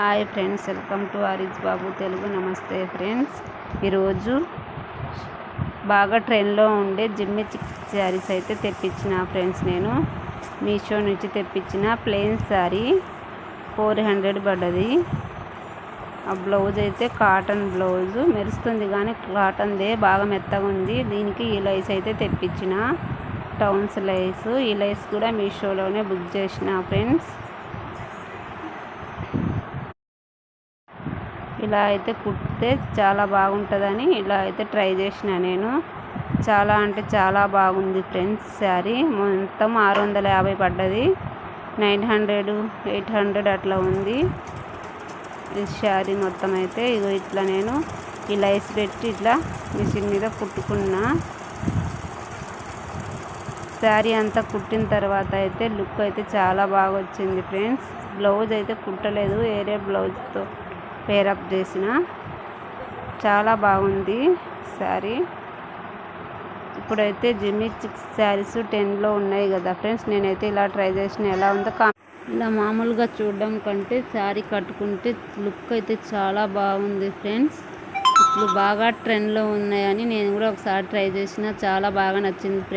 Hi friends welcome to Harij Babu Telugu. నమస్తే friends. ఈరోజు బాగా ట్రెండ్లో ఉండే జిమ్మి చిక్ శారీస్ అయితే తెప్పించిన ఫ్రెండ్స్ నేను. మీషో నుంచి తెప్పించిన ప్లెయిన్ శారీ ఫోర్ హండ్రెడ్ పడ్డది. ఆ బ్లౌజ్ అయితే కాటన్ బ్లౌజ్. మెరుస్తుంది కానీ కాటన్దే బాగా మెత్తగా ఉంది. దీనికి ఈ లైస్ అయితే తెప్పించిన టౌన్స్ లైస్. ఈ లైస్ కూడా మీషోలోనే బుక్ చేసిన ఫ్రెండ్స్. ఇలా అయితే కుడితే చాలా బాగుంటుందని ఇలా అయితే ట్రై చేసిన నేను. చాలా అంటే చాలా బాగుంది ఫ్రెండ్స్ శారీ. మొత్తం ఆరు వందల యాభై పడ్డది. నైన్ హండ్రెడ్ ఎయిట్ హండ్రెడ్ అట్లా ఉంది. ఈ శారీ మొత్తం అయితే ఇగో ఇట్లా నేను ఈ లైస్ పెట్టి ఇట్లా మిషన్ మీద కుట్టుకున్నా. శారీ అంతా కుట్టిన తర్వాత అయితే లుక్ అయితే చాలా బాగా వచ్చింది ఫ్రెండ్స్. బ్లౌజ్ అయితే కుట్టలేదు వేరే బ్లౌజ్తో పేరప్ చేసిన. చాలా బాగుంది శారీ. ఇప్పుడైతే జిమ్మి చిక్స్ శారీస్ టెన్లో ఉన్నాయి కదా ఫ్రెండ్స్. నేనైతే ఇలా ట్రై చేసిన. ఎలా ఉందో కా ఇలా మామూలుగా చూడడం కంటే శారీ కట్టుకుంటే లుక్ అయితే చాలా బాగుంది ఫ్రెండ్స్. ఇప్పుడు బాగా ట్రెండ్లో ఉన్నాయని నేను కూడా ఒకసారి ట్రై చేసిన. చాలా బాగా నచ్చింది ఫ్రెండ్స్.